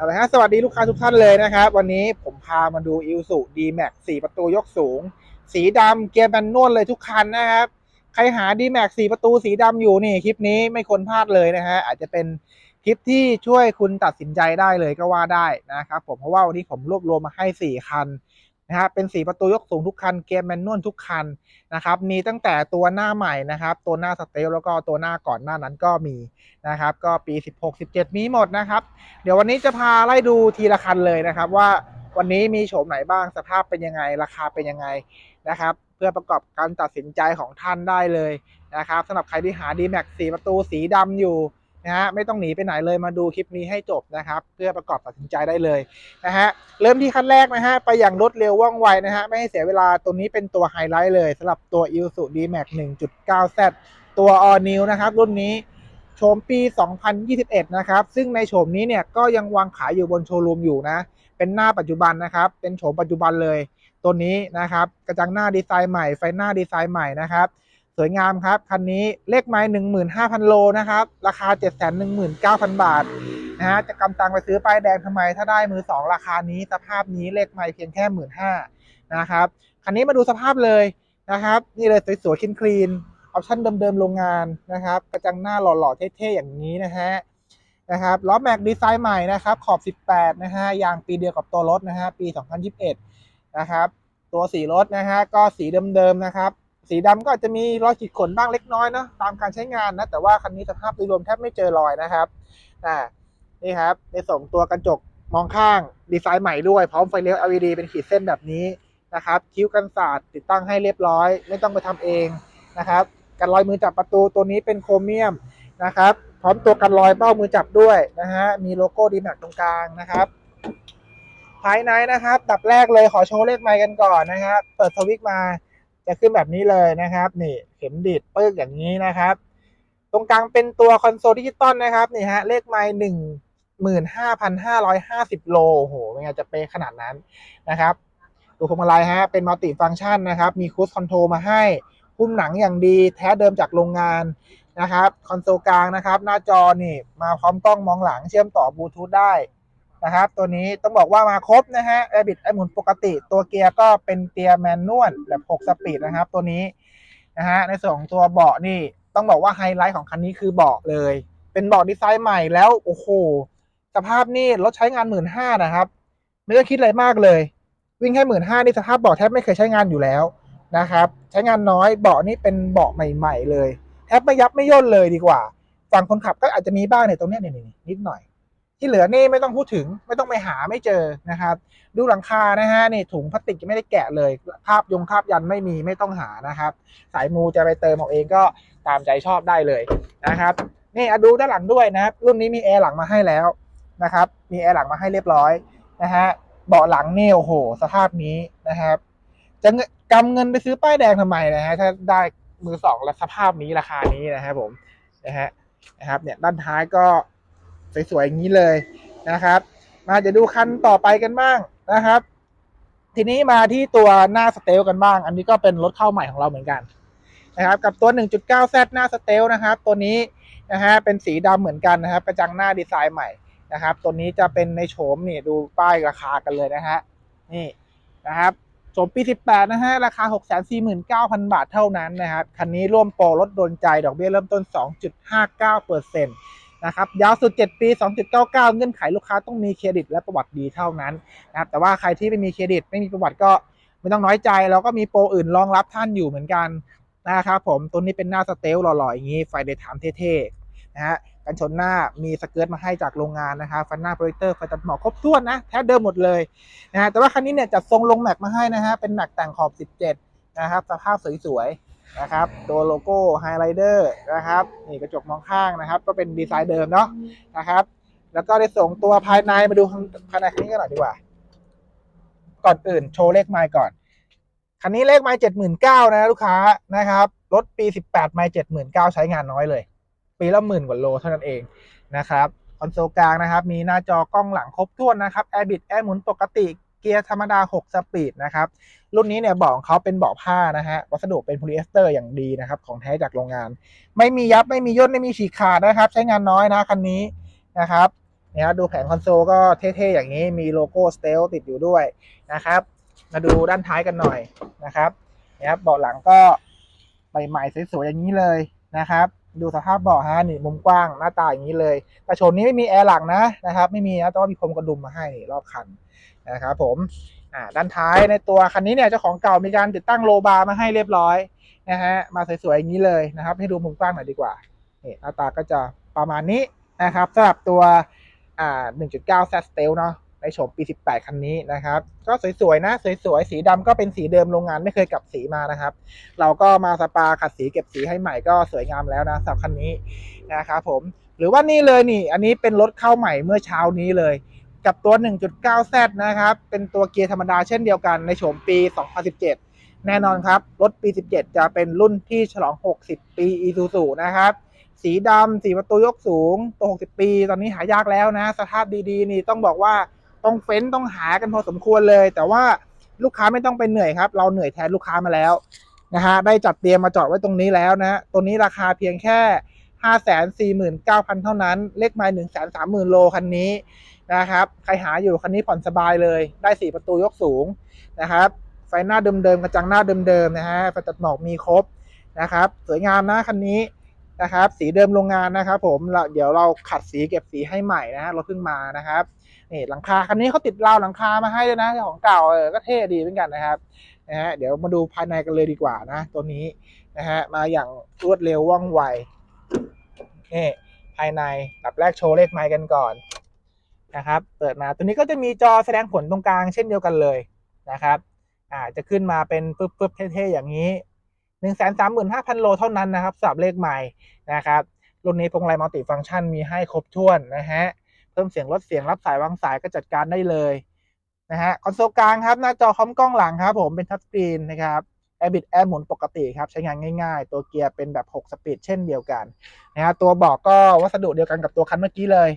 เอาละฮะสวัสดีลูกค้าทุกท่านเลยนะครับ วันนี้ผมพามาดูอิวสุดีแม็กสี่ประตูยกสูง สีดำเกียร์แมนนวลเลยทุกคันนะครับ ใครหาดีแม็กสี่ประตูสีดำอยู่นี่คลิปนี้ไม่ควรพลาดเลยนะฮะอาจจะเป็นคลิปที่ช่วยคุณตัดสินใจได้เลยก็ว่าได้นะครับผมเพราะว่าวันนี้ผมรวบรวมมาให้ 4 คัน นะครับเป็น 4 ประตูยกสูงทุกคัน เกียร์แมนนวลทุกคันนะครับ มีตั้งแต่ตัวหน้าใหม่นะครับ ตัวหน้าสเตลแล้วก็ตัวหน้าก่อนหน้านั้นก็มีนะครับ ก็ปี 16 17 มีหมดนะครับ เดี๋ยววันนี้จะพาไล่ดูทีละคันเลยนะครับ ว่าวันนี้มีโฉมไหนบ้างสภาพเป็นยังไง ราคาเป็นยังไงนะครับ เพื่อประกอบการตัดสินใจของท่านได้เลยนะครับสำหรับใครที่หา D-Max 4 ประตูสีดำอยู่ นะฮะไม่ต้องหนีไปไหนเลยมาดูคลิปนี้ให้จบนะครับ เพื่อประกอบตัดสินใจได้เลยนะฮะเริ่มที่คันแรกนะฮะไปอย่างรวดเร็วว่องไวนะฮะไม่ให้เสียเวลาตัวนี้เป็นตัวไฮไลท์เลยสำหรับตัว i l s u D-Max 1.9Z ตัว All New นะครับรุ่นนี้โฉมปี 2021 นะครับซึ่งในโฉมนี้เนี่ยก็ยังวางขายอยู่บนโชว์รูมอยู่นะ เป็นหน้าปัจจุบันนะครับ เป็นโฉมปัจจุบันเลย ตัวนี้นะครับกระจังหน้าดีไซน์ใหม่ไฟหน้าดีไซน์ใหม่นะครับ วยงามครับ คันนี้เลขไม้15,000โลนะครับ ราคา719,000บาทนะฮะจะกำตังไปซื้อป้ายแดงทำไม ถ้าได้มือ2ราคานี้สภาพนี้เลขไม้เพียงแค่15,000นะครับ คันนี้มาดูสภาพเลยนะครับ นี่เลยสวยๆคลีนๆออปชั่นเดิมๆโรงงานนะครับ กระจังหน้าหล่อๆเท่ๆอย่างนี้นะฮะนะครับล้อแม็กดีไซน์ใหม่นะครับ ขอบ 18 นะฮะยางปีเดียวกับตัวรถนะฮะปี 2021 นะครับ ตัวสีรถนะฮะก็สีเดิมๆนะครับ สีดำก็อาจจะมีรอยขีดข่วนบ้างเล็กน้อยเนาะตามการใช้งานนะแต่ว่าคันนี้สภาพโดยรวมแทบไม่เจอรอยนะครับอ่านี่ครับในส่งตัวกระจกมองข้างดีไซน์ใหม่ด้วยพร้อมไฟเลี้ยว LED เป็นขีดเส้นแบบนี้นะครับคิ้วกันศาสตร์ติดตั้งให้เรียบร้อย ไม่ต้องไปทำเองนะครับกันรอยมือจับประตูตัวนี้เป็นโครเมียมนะครับพร้อมตัวกันรอยเป้ามือจับด้วยนะฮะมีโลโก้ดีแม็กตรงกลางนะครับภายในนะครับ ดับแรกเลยขอโชว์เลขไมค์กันก่อนนะครับ เปิดสวิตช์มา จะขึ้นแบบนี้เลยนะครับ นี่เข็มดีดปึ๊กอย่างนี้นะครับ ตรงกลางเป็นตัวคอนโซลดิจิตอลนะครับนี่ฮะเลขไมค์หนึ่งหมื่นห้าพันห้าร้อยห้าสิบโลโอ้โหเป็นไงจะเป๊ะขนาดนั้นนะครับดูพวงมาลัยฮะเป็นมัลติฟังก์ชันนะครับ มีคู e คอนโทรลมาให้หุ้มหนังอย่างดีแท้เดิมจากโรงงานนะครับ คอนโซลกลางนะครับ หน้าจอนี่มาพร้อมกล้องมองหลังเชื่อมต่อบลูทูธได้ นะครับ ตัวนี้ต้องบอกว่ามาครบนะฮะแอร์บิดไอหมุนปกติ ตัวเกียร์ก็เป็นเกียร์แมนนวลแบบ6สปีดนะครับ ตัวนี้นะฮะในส่วนของตัวเบาะนี่ต้องบอกว่าไฮไลท์ของคันนี้คือเบาะเลย เป็นเบาะดีไซน์ใหม่แล้วโอ้โหสภาพนี่รถใช้งานหมื่นห้านะครับ ไม่ต้องคิดอะไรมากเลย วิ่งแค่หมื่นห้านี่สภาพเบาะแทบไม่เคยใช้งานอยู่แล้วนะครับ ใช้งานน้อยเบาะนี่เป็นเบาะใหม่ ๆ เลยแทบไม่ยับไม่ย่นเลยดีกว่า ฝั่งคนขับก็อาจจะมีบ้างในตรงนี้นี่นิดหน่อย ที่เหลือนี่ไม่ต้องพูดถึงไม่ต้องไปหาไม่เจอนะครับ ดูหลังคานะฮะนี่ถุงพลาสติกไม่ได้แกะเลยคาบยงคาบยันไม่มีไม่ต้องหานะครับ สายมูจะไปเติมเอาเองก็ตามใจชอบได้เลยนะครับ นี่ดูด้านหลังด้วยนะครับ รุ่นนี้มีแอร์หลังมาให้แล้วนะครับ มีแอร์หลังมาให้เรียบร้อยนะฮะเบาะหลังเนี่ยโอ้โห สภาพนี้นะครับ จะกำเงินไปซื้อป้ายแดงทำไมนะฮะถ้าได้มือสองและสภาพนี้ราคานี้นะครับผมนะฮะนะครับเนี่ยด้านท้ายก็ สวยๆอย่างนี้เลยนะครับ มาจะดูคันต่อไปกันบ้างนะครับ ทีนี้มาที่ตัวหน้าสเตลกันบ้าง อันนี้ก็เป็นรถเข้าใหม่ของเราเหมือนกันนะครับ กับตัว 1.9Z หน้าสเตลนะครับ ตัวนี้นะฮะเป็นสีดำเหมือนกันนะครับกระจังหน้าดีไซน์ใหม่นะครับ ตัวนี้จะเป็นในโฉมนี่ดูป้ายราคากันเลยนะฮะนี่นะครับโฉมปี 18 นะฮะ ราคา 649,000 บาทเท่านั้นนะครับ คันนี้ร่วมโปรลดโดนใจดอกเบี้ยเริ่มต้น 2.59%น นะครับยาวสุด 7 ปี 2.99 เงื่อนไขลูกค้าต้องมีเครดิตและประวัติดีเท่านั้นนะครับแต่ว่าใครที่ไม่มีเครดิตไม่มีประวัติก็ไม่ต้องน้อยใจเราก็มีโปรอื่นรองรับท่านอยู่เหมือนกันนะครับผมตัวนี้เป็นหน้าสเตลหล่อๆอย่างนี้ไฟเดย์ไทม์เท่ๆนะฮะกันชนหน้ามีสเกิร์ตมาให้จากโรงงานนะครับฟันหน้าโปรเจคเตอร์ไฟตัดหมอกครบถ้วนนะแท้เดิมหมดเลยนะฮะแต่ว่าคันนี้เนี่ยจัดทรงลงแม็กมาให้นะฮะเป็นแม็กแต่งขอบ 17นะครับสภาพสวยๆ นะครับ ตัวโลโก้ไฮไลเดอร์นะครับนี่กระจกมองข้างนะครับ ก็เป็นดีไซน์เดิมเนาะนะครับ แล้วก็ได้ส่งตัวภายในมาดูภายในคันนี้กันหน่อยดีกว่า ก่อนอื่นโชว์เลขไมล์ก่อน คันนี้เลขไมล์เจ็ดหมื่นเก้านะลูกค้านะครับรถปีสิบแปดไมล์เจ็ดหมื่นเก้าใช้งานน้อยเลย ปีละหมื่นกว่าโลเท่านั้นเองนะครับคอนโซลกลางนะครับ มีหน้าจอกล้องหลังครบถ้วนนะครับแอร์บิดแอร์หมุนปกติ เกียร์ธรรมดา 6 สปีดนะครับ รุ่นนี้เนี่ยเบาะของเขาเป็นเบาะผ้านะฮะ วัสดุเป็นโพลีเอสเตอร์อย่างดีนะครับ ของแท้จากโรงงาน ไม่มียับ ไม่มีย่น ไม่มีฉีกขาดนะครับ ใช้งานน้อยนะคันนี้นะครับเนี่ยครับดูแผงคอนโซลก็เท่ๆอย่างนี้ มีโลโก้สเตลติดอยู่ด้วยนะครับ มาดูด้านท้ายกันหน่อยนะครับนี่ยครับเบาะหลังก็ใหม่ๆสวยๆอย่างนี้เลยนะครับ ดูสภาพเบาะฮะนี่มุมกว้างหน้าตาอย่างนี้เลย แต่โฉมนี้ไม่มีแอร์หลังนะนะครับ ไม่มีนะแต่ว่ามีพรมกระดุมมาให้รอบคันนะครับผมอ่าด้านท้ายในตัวคันนี้เนี่ยเจ้าของเก่ามีการติดตั้งโลบาร์มาให้เรียบร้อยนะฮะมาสวยๆอย่างนี้เลยนะครับ ให้ดูมุมกว้างหน่อยดีกว่านี่หน้าตาก็จะประมาณนี้นะครับสำหรับตัวอ่า1.9 Z Stealth เนาะ ในโฉมปี 18 คันนี้นะครับ ก็สวยๆนะสวยๆสีดำก็เป็นสีเดิมโรงงานไม่เคยกลับสีมานะครับ เราก็มาสปาขัดสีเก็บสีให้ใหม่ก็สวยงามแล้วนะสำหรับคันนี้นะครับผมหรือว่านี่เลยนี่ อันนี้เป็นรถเข้าใหม่เมื่อเช้านี้เลย กับตัว 1.9Z นะครับ เป็นตัวเกียร์ธรรมดาเช่นเดียวกันในโฉมปี 2017 แน่นอนครับ รถปี 17 จะเป็นรุ่นที่ฉลอง 60 ปี Isuzu นะครับสีดำสีประตูยกสูง ตัว 60 ปี ตอนนี้หายากแล้วนะ สภาพดีๆ นี่ต้องบอกว่า ต้องเฟ้นต้องหากันพอสมควรเลย แต่ว่าลูกค้าไม่ต้องไปเหนื่อยครับ เราเหนื่อยแทนลูกค้ามาแล้วนะฮะได้จัดเตรียมมาจอดไว้ตรงนี้แล้วนะฮะตัวนี้ราคาเพียงแค่549,000เท่านั้น เลขไมล์130,000โลคันนี้นะครับ ใครหาอยู่คันนี้ผ่อนสบายเลย ได้4ประตูยกสูงนะครับ ไฟหน้าเดิมๆกระจังหน้าเดิมๆนะฮะไฟตัดหมอกมีครบนะครับ สวยงามนะคันนี้ นะครับ สีเดิมโรงงานนะครับ ผมเดี๋ยวเราขัดสีเก็บสีให้ใหม่นะฮะรถเพิ่งมานะครับนี่หลังคาคันนี้เขาติดราวหลังคามาให้ด้วยนะของเก่าเออก็เท่ดีเหมือนกันนะครับนะฮะเดี๋ยวมาดูภายในกันเลยดีกว่านะ ตัวนี้นะฮะมาอย่างรวดเร็วว่องไวนี่ภายในดับแรกโชว์เลขไมล์กันก่อนนะครับ เปิดมาตัวนี้ก็จะมีจอแสดงผลตรงกลางเช่นเดียวกันเลยนะครับอ่าจะขึ้นมาเป็นปึ๊บปึ๊บเท่ๆอย่างนี้ หนึ่งแสนสามหมื่นห้าพันโลเท่านั้นนะครับสับเลขใหม่นะครับรุ่นนี้พวงมาลัยมัลติฟังก์ชันมีให้ครบถ้วนนะฮะเพิ่มเสียงลดเสียงรับสายวางสายก็จัดการได้เลยนะฮะคอนโซลกลางครับหน้าจอคอมกล้องหลังครับผมเป็นทัชสกรีนนะครับแอร์บิดแอร์หมุนปกติครับใช้งานง่ายๆ ตัวเกียร์เป็นแบบ 6 สปีดเช่นเดียวกันนะฮะตัวเบอกก็วัสดุเดียวกันกับตัวคันเมื่อกี้เลย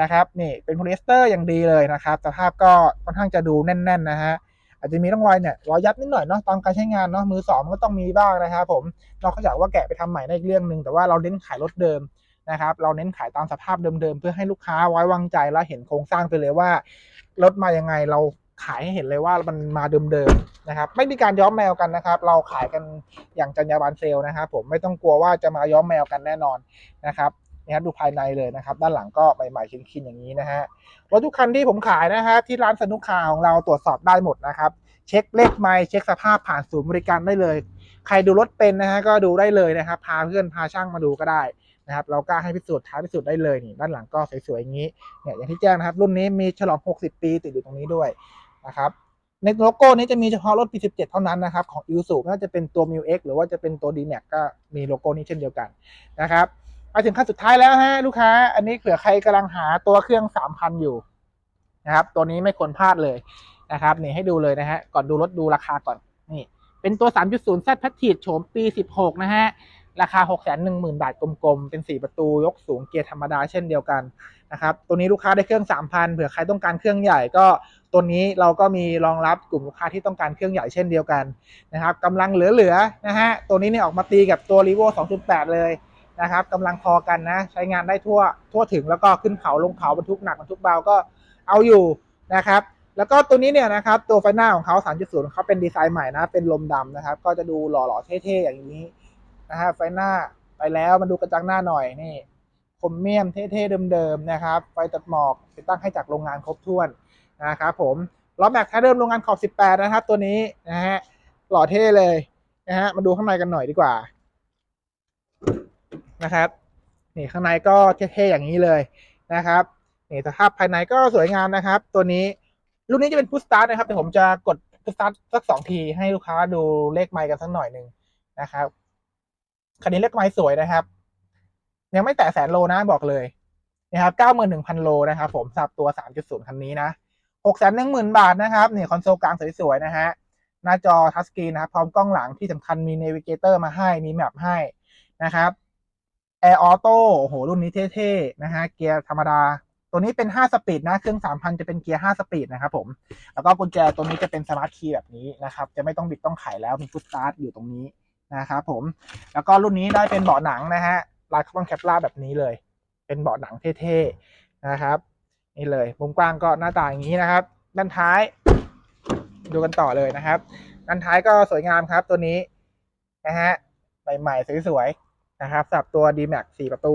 นะครับนี่เป็นโพลีเอสเตอร์อย่างดีเลยนะครับสภาพก็ค่อนข้างจะดูแน่นๆนะฮะ อาจจะมีร่องรอยเนี่ยรอยยับนิดหน่อยเนาะตอนการใช้งานเนาะมือสองมันก็ต้องมีบ้างนะครับผมนอกจากว่าแกะไปทำใหม่ได้อีกเรื่องหนึ่งแต่ว่าเราเน้นขายรถเดิมนะครับเราเน้นขายตามสภาพเดิมๆ เพื่อให้ลูกค้าไว้วางใจและเห็นโครงสร้างไปเลยว่ารถมายังไงเราขายให้เห็นเลยว่ามันมาเดิมๆนะครับ ไม่มีการย้อมแมวกันนะครับ เราขายกันอย่างจรรยาบรรณเซลล์นะครับ ผมไม่ต้องกลัวว่าจะมาย้อมแมวกันแน่นอนนะครับ นี่ครับดูภายในเลยนะครับด้านหลังก็ใหม่ๆคินๆอย่างนี้นะฮะรถทุกคันที่ผมขายนะฮะที่ร้านสนุกคาของเราตรวจสอบได้หมดนะครับ เช็คเลขไมล์เช็คสภาพผ่านศูนย์บริการได้เลย ใครดูรถเป็นนะฮะก็ดูได้เลยนะครับ พาเพื่อนพาช่างมาดูก็ได้นะครับเรากล้าให้พิสูจน์ท้าพิสูจน์ได้เลยนี่ด้านหลังก็สวยๆอย่างนี้เนี่ยอย่างที่แจ้งนะครับ รุ่นนี้มีฉลอง 60 ปีติดอยู่ตรงนี้ด้วยนะครับในโลโก้นี้จะมีเฉพาะรถปี 17 เท่านั้นนะครับ ของ i s u ไม่ว่าจะเป็นตัว m i X หรือว่าจะเป็นตัว d m a x ก็มีโลโก้นี้เช่นเดียวกันนะครับ มาถึงขั้นสุดท้ายแล้วฮะลูกค้า อันนี้เผื่อใครกำลังหาตัวเครื่อง3,000อยู่นะครับ ตัวนี้ไม่ควรพลาดเลยนะครับนี่ให้ดูเลยนะฮะก่อนดูรถดูราคาก่อนนี่ เป็นตัว 3.0 Z p a t i g e โฉมปี 16 นะฮะราคา 610,000 บาทกลมๆ เป็น 4 ประตูยกสูงเกียร์ธรรมดาเช่นเดียวกันนะครับตัวนี้ลูกค้าได้เครื่อง 3,000 เผื่อใครต้องการเครื่องใหญ่ก็ตัวนี้เราก็มีรองรับกลุ่มลูกค้าที่ต้องการเครื่องใหญ่เช่นเดียวกันนะครับกำลังเหลือๆนะฮะตัวนี้เนี่ยออกมาตีกับตัว r e v o 2.8 เลย นะครับกำลังพอกันนะ ใช้งานได้ทั่วทั่วถึงแล้วก็ขึ้นเขาลงเขาบรรทุกหนักบรรทุกเบาก็เอาอยู่นะครับ แล้วก็ตัวนี้เนี่ยนะครับตัวไฟหน้าของเขา 3.0 เขาเป็นดีไซน์ใหม่นะ เป็นลมดำนะครับ ก็จะดูหล่อๆเท่ๆอย่างนี้นะฮะไฟหน้าไปแล้วมาดูกระจังหน้าหน่อยนี่คมเมียมเท่ๆเดิมๆนะครับไฟตัดหมอกติดตั้งให้จากโรงงานครบถ้วนนะครับผมล้อแม็กแท้เดิมโรงงานขอบ 18 นะครับ ตัวนี้นะฮะหล่อเท่เลยนะฮะมาดูข้างในกันหน่อยดีกว่า นะครับนี่ข้างในก็เท่ๆอย่างนี้เลยนะครับนี่สภาพภายในก็สวยงามนะครับ ตัวนี้รุ่นนี้จะเป็นพุ s สตาร์นะครับแต่ผมจะกดพุ s สตาร์สักสองทีให้ลูกค้าดูเลขไมล์กันสักหน่อยหนึ่งนะครับคันนี้เลขไม้สวยนะครับ ยังไม่แตะแสนโลนะบอกเลยนะครับเก้าหมื่นหนึ่งพันโลนะครับ ผมสับตัวสามจุดศูนย์คันนี้นะหกแสนหนึ่งหมื่นบาทนะครับนี่คอนโซลกลางสวยๆนะฮะหน้าจอทัชสกรีนนะครับพร้อมกล้องหลังที่สำคัญมีเนวิเกเตอร์มาให้มีแมปให้นะครับ แอร์ออโต้โอ้โหรุ่นนี้เท่ๆนะฮะเกียร์ธรรมดา ตัวนี้เป็น 5 สปีดนะ เครื่อง 3,000 จะเป็นเกียร์ 5 สปีดนะครับผม แล้วก็กุญแจตัวนี้จะเป็นสมาร์ทคีย์แบบนี้นะครับ จะไม่ต้องบิดต้องไขแล้วมีฟุตสตาร์ทอยู่ตรงนี้นะครับผม แล้วก็รุ่นนี้ได้เป็นเบาะหนังนะฮะลายคาร์บอนแคปลาแบบนี้เลย เป็นเบาะหนังเท่ๆนะครับ นี่เลยมุมกว้างก็หน้าตาอย่างนี้นะครับ ด้านท้าย ดูกันต่อเลยนะครับ ด้านท้ายก็สวยงามครับตัวนี้นะฮะใหม่ๆสวยๆ นะครับสำหรับตัว D-Max 4 ประตู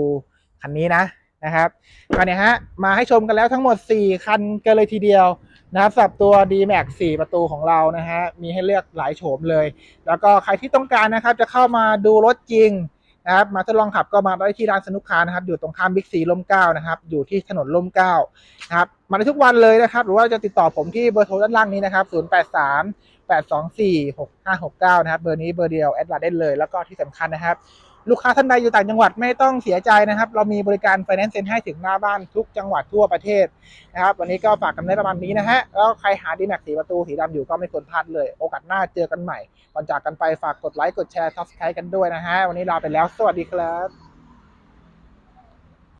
คันนี้นะนะครับก็เนี่ยฮะมาให้ชมกันแล้วทั้งหมด 4 คันกันเลยทีเดียวนะครับสำหรับตัว D-Max 4 ประตูของเรานะฮะมีให้เลือกหลายโฉมเลย แล้วก็ใครที่ต้องการนะครับจะเข้ามาดูรถจริงนะครับมาทดลองขับก็มาได้ที่ร้านสนุกคาร์นะครับ อยู่ตรงข้ามบิ๊กซีล่มเก้านะครับ อยู่ที่ถนนล่มเก้านะครับ มาได้ทุกวันเลยนะครับ หรือว่าจะติดต่อผมที่เบอร์โทรด้านล่างนี้นะครับ 083 824 6569 นะครับ เบอร์นี้เบอร์เดียวแอดไลน์ได้เลย แล้วก็ที่สำคัญนะครับ ลูกค้าท่านใดอยู่ต่างจังหวัดไม่ต้องเสียใจนะครับ เรามีบริการไฟแนนซ์เซ็นให้ถึงหน้าบ้านทุกจังหวัดทั่วประเทศนะครับ วันนี้ก็ฝากกันในประมาณนี้นะฮะ แล้วใครหาดีแม็กสีประตูสีดำอยู่ก็ไม่ควรพลาดเลย โอกาสหน้าเจอกันใหม่ ก่อนจากกันไปฝากกดไลค์กดแชร์ซับสไครต์กันด้วยนะฮะ วันนี้ลาไปแล้ว สวัสดีครับ